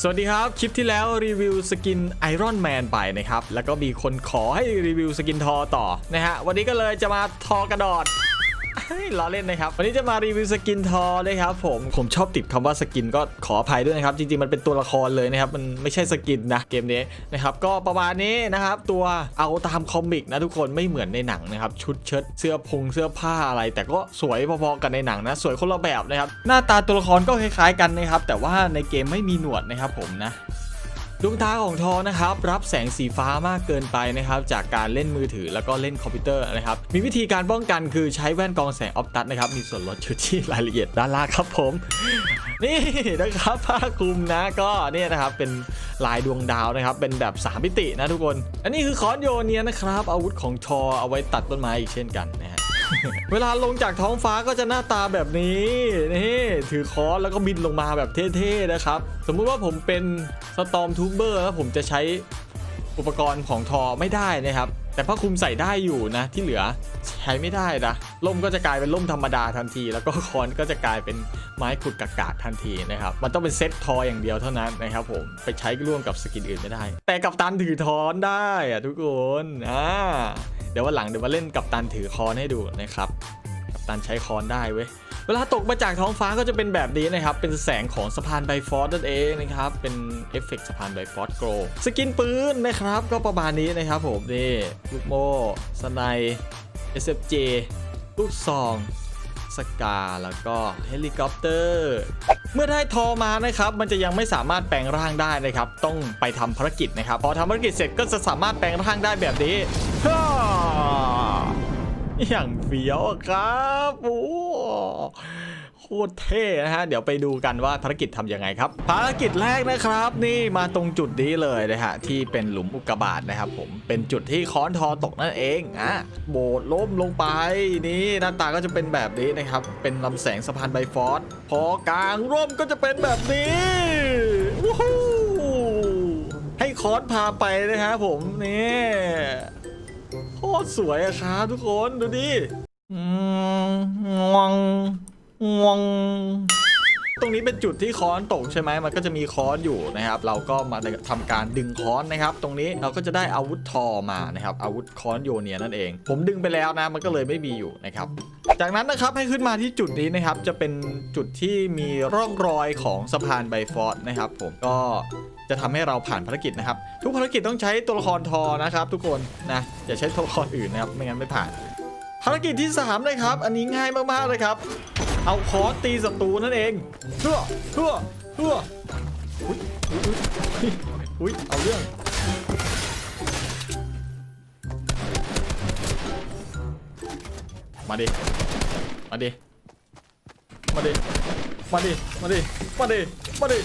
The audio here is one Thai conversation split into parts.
สวัสดีครับ คลิปที่แล้วรีวิวสกินไอรอนแมนไปนะครับ แล้วก็มีคนขอให้รีวิวสกินทอต่อนะฮะวันนี้ก็เลยจะมาทอกระดอด ล้อเล่นนะครับ วันนี้จะมารีวิวสกินทอเลยครับผม ผมชอบติดคำว่าสกินก็ขออภัยด้วยนะครับ จริงๆ มันเป็นตัวละครเลยนะครับ มันไม่ใช่สกินนะเกมนี้นะครับ ก็ประมาณนี้นะครับ ตัวเอาตามคอมิกนะทุกคน ไม่เหมือนในหนังนะครับ ชุดเชิ้ตเสื้อพงเสื้อผ้าอะไร แต่ก็สวยพอๆกันในหนังนะ สวยคนละแบบนะครับ หน้าตาตัวละครก็คล้ายๆ กันนะครับ แต่ว่าในเกมไม่มีหนวดนะครับผมนะ ดวงตาของทอนะครับรับแสงสีฟ้ามากเกินไปนะครับจากการเล่นมือถือแล้วก็เล่นคอมพิวเตอร์นะครับมีวิธีการป้องกันคือใช้แว่นกรองแสงออฟตัสนะครับมีส่วนลดชุดที่รายละเอียดด้านล่างครับผม นี่นะครับผ้าคลุมนะก็เนี่ยนะครับเป็นลายดวงดาวนะครับเป็นแบบ3มิตินะทุกคน อันนี้คือคอนโยเนียนะครับอาวุธของทอเอาไว้ตัดต้นไม้อีกเช่นกันนะฮะ เวลาลงจากท้องฟ้าก็จะหน้าตาแบบนี้นี่ถือค้อนแล้วก็บินลงมาแบบเท่ๆนะครับ สมมุติว่าผมเป็นสตอมทูเบอร์แล้วผมจะใช้อุปกรณ์ของทอไม่ได้นะครับ แต่ผ้าคลุมใส่ได้อยู่นะ ที่เหลือใช้ไม่ได้นะล่มก็จะกลายเป็นล่มธรรมดาทันที แล้วก็ค้อนก็จะกลายเป็นไม้ขุดกากาทันทีนะครับ มันต้องเป็นเซตทออย่างเดียวเท่านั้นนะครับผมไปใช้ร่วมกับสกินอื่นไม่ได้ แต่กับตันถือทอนได้อะทุกคนอ่า ดี๋ยววันหลังเดี๋ยวมาเล่นกับตันถือคอนให้ดูนะครับกับตันใช้คอนได้เว้ยเวลาตกมาจากท้องฟ้าก็จะเป็นแบบนี้นะครับ เป็นแสงของสะพานไบฟอร์ดนั่นเองนะครับ เป็นเอฟเฟกต์สะพานไบฟอร์โกลสกินปืนนะครับ ก็ประมาณนี้นะครับผมนี่ลูกโม่สไนเอสเอฟเจลูกซอง สกาแล้วก็เฮลิคอปเตอร์เมื่อได้ทอมานะครับ มันจะยังไม่สามารถแปลงร่างได้นะครับ ต้องไปทำภารกิจนะครับ พอทำภารกิจเสร็จก็จะสามารถแปลงร่างได้แบบนี้อย่างเฟี้ยวครับโอ้ คตรเท่นะฮะ เดี๋ยวไปดูกันว่าภารกิจทำยังไงครับ ภารกิจแรกนะครับนี่มาตรงจุดนี้เลยนะฮะที่เป็นหลุมอุกกาบาตนะครับผมเป็นจุดที่ค้อนทอตกนั่นเองอะโบดล้มลงไปนี่หน้าตาก็จะเป็นแบบนี้นะครับ เป็นลำแสงสะพานไบฟอร์ดพอกลางร่มก็จะเป็นแบบนี้วู้ฮู้ให้คอนพาไปนะครับผมนี่โคตรสวยอะครับทุกคนดูดิงวง งวงตรงนี้เป็นจุดที่ค้อนตกใช่ไหมมันก็จะมีค้อนอยู่นะครับ เราก็มาทำการดึงค้อนนะครับ ตรงนี้เราก็จะได้อาวุธทอมานะครับ อาวุธค้อนโยเนียนั่นเอง ผมดึงไปแล้วนะ มันก็เลยไม่มีอยู่นะครับ จากนั้นนะครับให้ขึ้นมาที่จุดนี้นะครับ จะเป็นจุดที่มีร่องรอยของสะพานไบฟอร์ดนะครับ ผมก็จะทำให้เราผ่านภารกิจนะครับ ทุกภารกิจต้องใช้ตัวละครทอนะครับ ทุกคนนะอย่าใช้ตัวละครอื่นนะครับไม่งั้นไม่ผ่าน ภารกิจที่3เลยครับ อันนี้ง่ายมากๆเลยครับ เอาคอตีศัตรูนั่นเองเพื่อเพื่อเพื่ออุ้ยอุ้ยอุ้ยอุ้ยเอาเรื่องมาดิ มาดิ มาดิ มาดิ มาดิ มาดิ มาดิ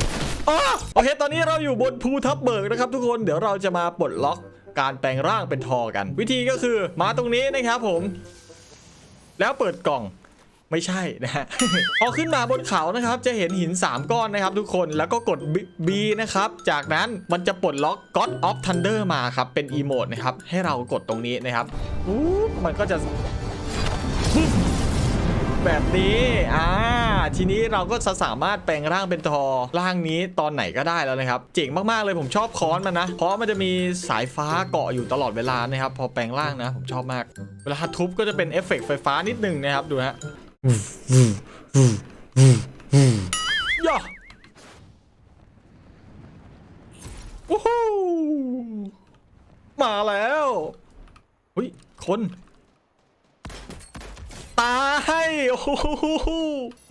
อ๋อโอเค ตอนนี้เราอยู่บนภูทับเบิกนะครับทุกคน เดี๋ยวเราจะมาปลดล็อกการแปลงร่างเป็นทอกัน วิธีก็คือ มาตรงนี้นะครับผม แล้วเปิดกล่อง ไม่ใช่นะฮะพอขึ้นมาบนเขานะครับ จะเห็นหิน 3 ก้อนนะครับ ทุกคนแล้วก็กด B, นะครับ จากนั้นมันจะปลดล็อก God of Thunder มาครับ เป็นอีโมดนะครับ ให้เรากดตรงนี้นะครับอู้มันก็จะแบบนี้อ่าทีนี้เราก็จะสามารถแปลงร่างเป็นทอร่างนี้ตอนไหนก็ได้แล้วนะครับ เจ๋งมากๆเลยผมชอบค้อนมันนะ เพราะมันจะมีสายฟ้าเกาะอยู่ตลอดเวลานะครับ พอแปลงร่างนะ ผมชอบมาก เวลาทุบก็จะเป็นเอฟเฟกต์ไฟฟ้านิดหนึ่งนะครับดูฮะ ย่าวู้ฮู้มาแล้วอุ้ยคน ตายโอ้โห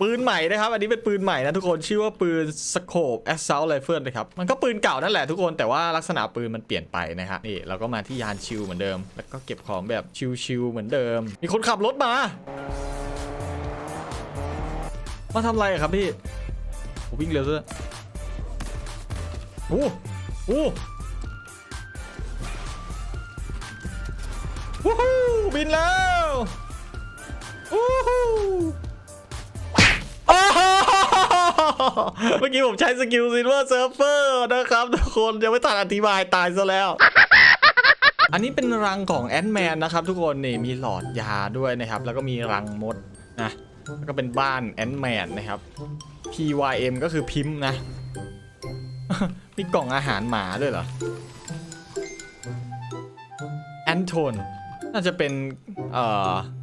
ปืนใหม่นะครับ อันนี้เป็นปืนใหม่นะทุกคนชื่อว่าปืนสโคป Assault Rifle นะครับ มันก็ปืนเก่านั่นแหละทุกคนแต่ว่าลักษณะปืนมันเปลี่ยนไปนะครับนี่เราก็มาที่ยานชิลเหมือนเดิม แล้วก็เก็บของแบบชิลๆเหมือนเดิม มีคนขับรถมา มาทำอะไรครับพี่โอ้วิ่งเร็วด้วยโอ้โหวู้ฮู้บินแล้วอู้หูอ้เมื่อกี้ผมใช้สกิลซิลเวอร์เซิร์ฟเฟอร์นะครับทุกคนยังไม่ทันอธิบายตายซะแล้วอันนี้เป็นรังของแอนแมนนะครับทุกคนนี่มีหลอดยาด้วยนะครับ แล้วก็มีรังมดนะ แล้วก็เป็นบ้านแอนแมนนะครับ PYM ก็คือพิมพ์นะ มีกล่องอาหารหมาด้วยเหรอแอนโทนน่าจะเป็น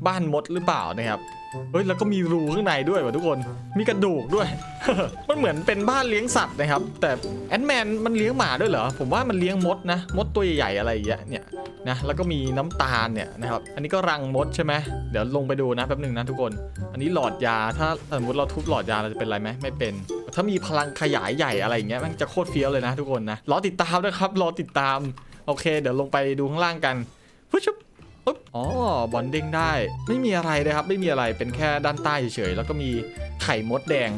บ้านมดหรือเปล่านะครับ เฮ้ยแล้วก็มีรูข้างในด้วยว่ะทุกคนมีกระดูกด้วย มันเหมือนเป็นบ้านเลี้ยงสัตว์นะครับ แต่แอนแมนมันเลี้ยงหมาด้วยเหรอผมว่ามันเลี้ยงมดนะมดตัวใหญ่ๆอะไรอย่างเงี้ยเนี่ยนะแล้วก็มีน้ำตาลเนี่ยนะครับอันนี้ก็รังมดใช่ไหมเดี๋ยวลงไปดูนะแป๊บหนึ่งนะทุกคน อันนี้หลอดยาถ้าสมมติเราทุบหลอดยาเราจะเป็นไรไหมไม่เป็น ถ้ามีพลังขยายใหญ่อะไรอย่างเงี้ยมันจะโคตรเฟี้ยวเลยนะทุกคนนะรอติดตามนะครับรอติดตามโอเค เดี๋ยวลงไปดูข้างล่างกันปุ๊บชุบ ปุ๊บอ๋อบอลเด้งได้ ไม่มีอะไรนะครับ ไม่มีอะไรเป็นแค่ด้านใต้เฉยๆแล้วก็มีไข่มดแดง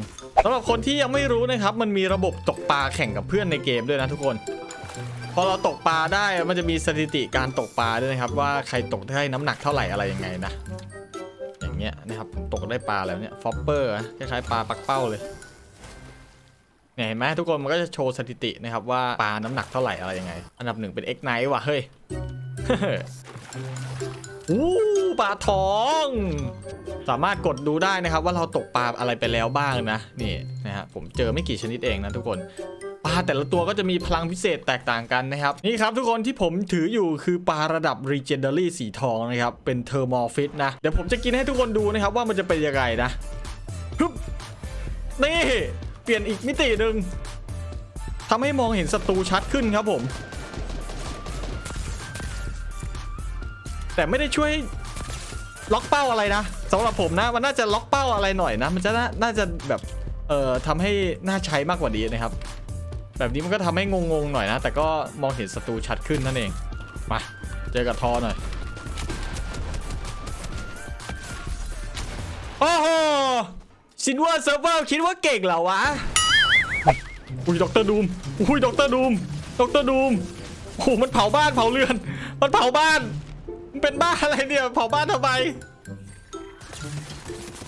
สำหรับคนที่ยังไม่รู้นะครับ มันมีระบบตกปลาแข่งกับเพื่อนในเกมด้วยนะทุกคน พอเราตกปลาได้มันจะมีสถิติการตกปลาด้วยนะครับ ว่าใครตกได้น้ำหนักเท่าไหร่อะไรยังไงนะอย่างเงี้ยนะครับผมตกได้ปลาแล้วเนี่ยฟอปเปอร์คล้ายๆปลาปักเป้าเลยเนี่ยเห็นไหมทุกคนมันก็จะโชว์สถิตินะครับว่าปลาน้ำหนักเท่าไหร่อะไรยังไง อันดับหนึ่งเป็น X Night ว่ะเฮ้ย อู้ปลาทอง สามารถกดดูได้นะครับ ว่าเราตกปลาอะไรไปแล้วบ้างนะนี่นะฮะผมเจอไม่กี่ชนิดเองนะทุกคนปลาแต่ละตัวก็จะมีพลังพิเศษแตกต่างกันนะครับ นี่ครับทุกคนที่ผมถืออยู่คือปลาระดับ Legendary สีทองนะครับ เป็นเทอร์มอฟิตนะ เดี๋ยวผมจะกินให้ทุกคนดูนะครับ ว่ามันจะเป็นยังไงนะฮึบนี่ เปลี่ยนอีกมิติหนึ่งทำให้มองเห็นศัตรูชัดขึ้นครับผม แต่ไม่ได้ช่วยล็อกเป้าอะไรนะสำหรับผมนะมันน่าจะล็อกเป้าอะไรหน่อยนะ มันจะน่าน่าจะแบบเอ่อทำให้น่าใช้มากกว่านี้นะครับ แบบนี้มันก็ทำให้งงๆหน่อยนะ แต่ก็มองเห็นศัตรูชัดขึ้นนั่นเองมาเจอกับทอหน่อยโอ้โหซินเวอร์เซิร์ฟเวอร์คิดว่าเก่งเหรอวะอุ้ยด็อกเตอร์ดูมอุ้ยด็อกเตอร์ดูมด็อกเตอร์ดูมโอ้โหมันเผาบ้านเผาเรือน มันเผาบ้าน เป็นบ้าอะไรเนี่ยเผาบ้านทำไม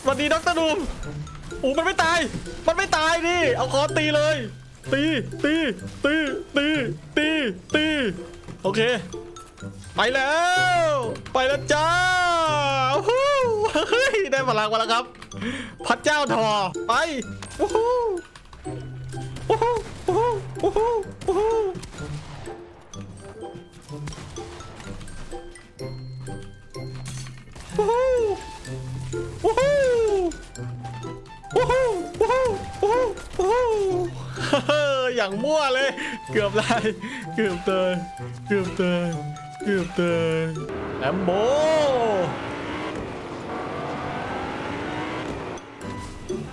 สวัสดีด็อกตอร์ดูมอ้มันไม่ตาย มันไม่ตายดิเอาคอตีเลย ตีตีตีตีตีตีโอเค ไปแล้ว ไปแล้วจ้าวู้เฮ้ยได้พลังมาแล้วครับพระเจ้าทอไปวู้ฮู้วู้ฮู้วู้ฮู้วู้ฮู้ วู้ฮู้วู้ฮู้วู้ฮู้วู้ฮู้วู้ฮู้วู้ฮู้เฮ้ยอย่างมั่วเลย เกือบเลยเกือบเตยเกือบเตยเกือบเตยแอมโบ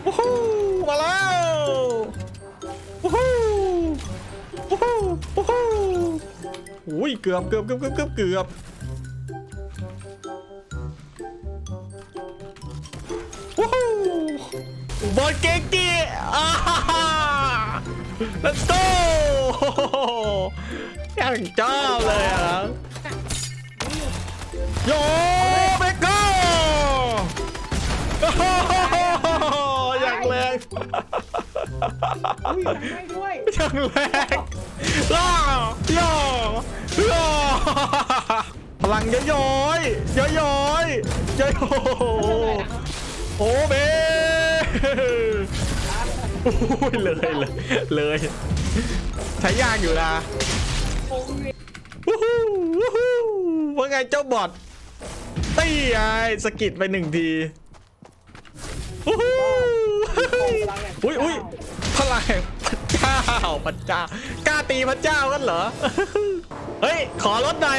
วู้ฮู้มาแล้ววู้ฮู้วู้ฮู้วู้ฮู้อุ้ยเกือบเกือบเกือบเกือบเกือบ บอลเกงกีอ่าฮ่าฮ่า let's go อย่างเจ้าเลยอะโยเบโก้โอ้โหอย่างแรงอุ้ยทำได้ด้วยอย่างแรงล่าย่อย่อพลังย้อยย้อยย้อยย้อยย้อยโอ้โหโอ้เบ โอ้ยเลยเลยเลยใช้ยากอยู่นะวู้ฮู้วู้ฮู้ว่าไงเจ้าบอทตีไอ้สกิดไปหนึ่งทีวู้ฮู้อุ้ยอุ้ยพลังพระเจ้าพระเจ้ากล้าตีพระเจ้ากันเหรอเฮ้ยขอรถหน่อย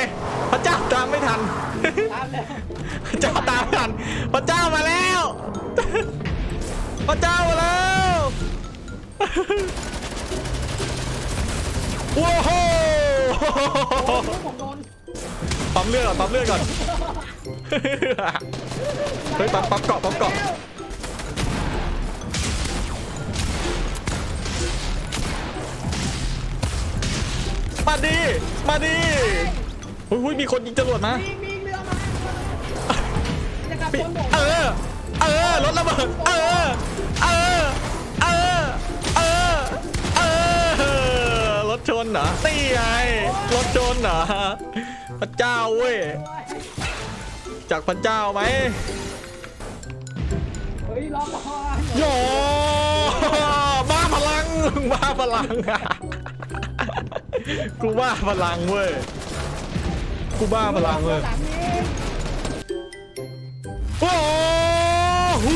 พระเจ้าตามไม่ทันพระเจ้าตามไม่ทันพระเจ้ามาแล้ว พระเจ้ามาแล้วว้าวผมโดนปั๊มเลือดก่อนปั๊มเลือดก่อนเฮ้ยปั๊มปั๊มเกาะปั๊มเกาะมาดีมาดีอุ้ยอุ้ยมีคนยิงจรวดมามีมีเรือมาจะกลับปิคนผมเออ เออ รถระเบิด เออ เออ เออ เออ เออ รถชนเหรอนี่ไงรถชนเหรอพระเจ้าเว้ย จากพระเจ้าไหมเฮ้ยรอก่อนโยบ้าพลังบ้าพลังกูบ้าพลังเว้ย กูบ้าพลังเว้ย โอ้โห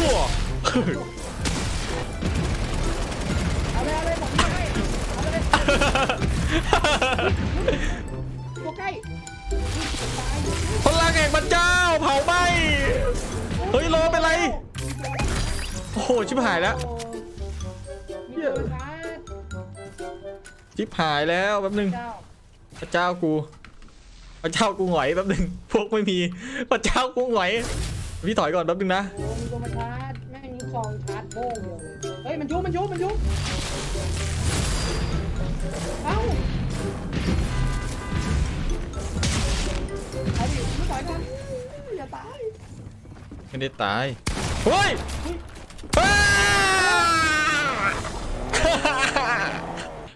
ตัวใกล้พลังแห่งพระเจ้าเผาไหม้เฮ้ยโลเป็นไร โอ้โหชิบหายแล้ว มีตัวชาร์จชิบหายแล้วแป๊บนึง เจ้าพระเจ้ากูพระเจ้ากูหงอยแป๊บนึง พวกไม่มีพระเจ้ากูหงอยพี่ถอยก่อนแป๊บนึงนะ โอ้มีตัวมาชาร์จแม่งมีคลองชาร์จโบ้งเดียวเลยเฮ้ยมันยุบมันยุบมันยุบ เอ้าเอาดิไม่ต่อยกันอย่าตายไม่ได้ตาย เฮ้ยอ้า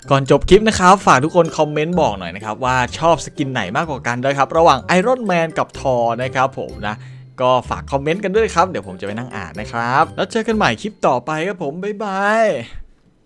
ก่อนจบคลิปนะครับ ฝากทุกคนคอมเมนต์บอกหน่อยนะครับ ว่าชอบสกินไหนมากกว่ากันด้วยครับ ระหว่างไอรอนแมนกับทอนะครับผมนะ ก็ฝากคอมเมนต์กันด้วยครับ เดี๋ยวผมจะไปนั่งอ่านนะครับ แล้วเจอกันใหม่คลิปต่อไปครับผม บ๊ายบาย